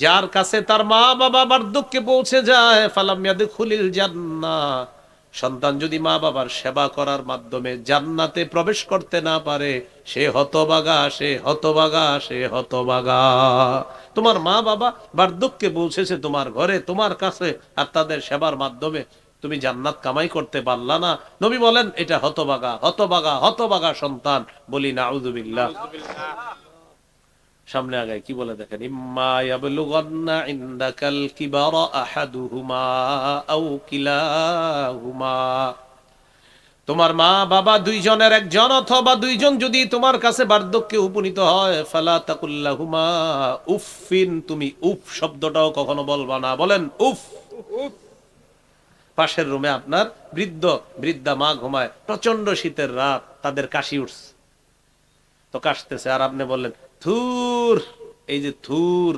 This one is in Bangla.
যার কাছে তার মা বাবা বার্ধক্যে পৌঁছে যায় ফালামিয়াদে খুলিল জান্না সন্তান যদি মা বাবার সেবা করার মাধ্যমে জান্নাতে প্রবেশ করতে না পারে, সে হতবাগা সে হতবাগা সে হতবাগা। তোমার মা বাবা বার্ধক্যে পৌঁছেছে তোমার ঘরে, তোমার কাছে, আর তাদের সেবার মাধ্যমে তুমি জান্নাত কামাই করতে পারলা না। নবী বলেন, এটা হতবাগা হতবাগা হতবাগা সন্তান। বলি না সামনে আগায়, কি বলে দেখেন? তোমার মা, বাবা দুইজনের একজন অথবা দুইজন যদি তোমার কাছে বার্ধক্যে উপনীত হয়, ফালা তাকুল্লাহুমা উফিন তুমি উফ শব্দটাও কখনো বলবা না। বলেন উফ। পাশের রুমে আপনার বৃদ্ধ, বৃদ্ধা মা ঘুমায়। প্রচণ্ড শীতের রাত, তাদের কাশি উঠছে। তো কাশতেছে, আর আপনি বললেন থুর এই যে থুর